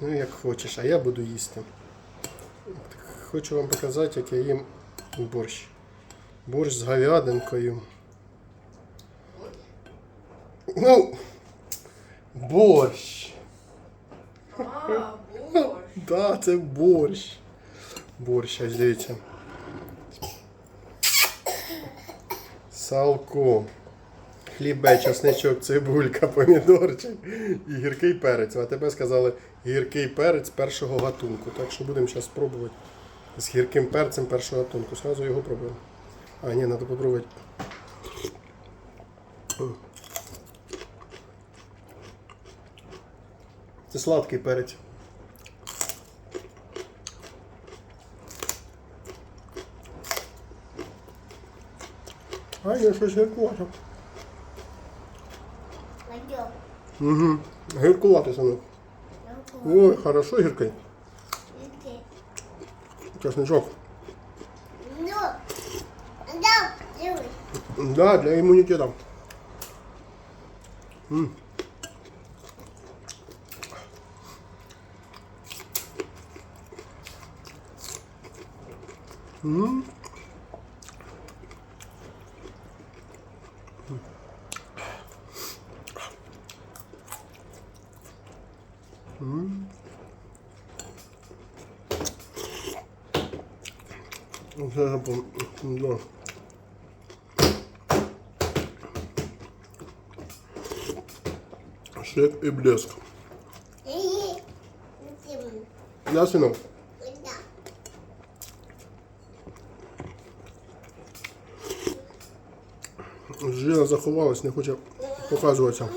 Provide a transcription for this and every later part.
Ну, як хочеш, а я буду їсти. Хочу вам показати, як я їм борщ. Борщ з говядинкою. Ну, борщ. А, борщ. Да, це борщ. Борщ, ось дивіться. Салко. Хлібе, часничок, цибулька, помідорчик і гіркий перець. А тебе сказали гіркий перець першого гатунку. Так що будемо зараз спробувати з гірким перцем першого гатунку. Сразу його пробуємо. А, ні, треба попробувати. Це сладкий перець. А, я щось гіркувато. Пойдем. Угу. Гіркувати, синок. Ой, хорошо гіркий. Иди. Чесничок. Ну, да, живи. Да, для імунітету. М. М. М. Це я пом- да. Шик і блеск. Иди. Иди. Да, синок? Да. Жена заховалась, не хоче показуватися.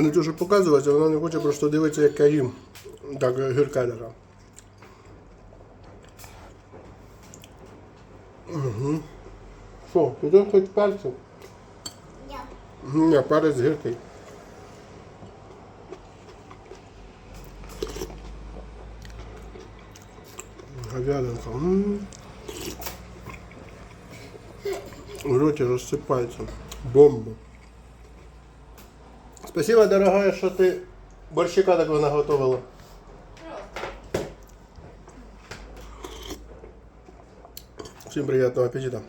Не те, що показуватися, вона не хоче просто дивитися, як я їм. Так, гірка така. Угу. Що, тут хоч перцю? Я. Ні, перець гіркий. Говядинка. В роті розсипається. Бомба. Спасибо, дорогая, що ти борщика такого наготовила. Всім приятного аппетита.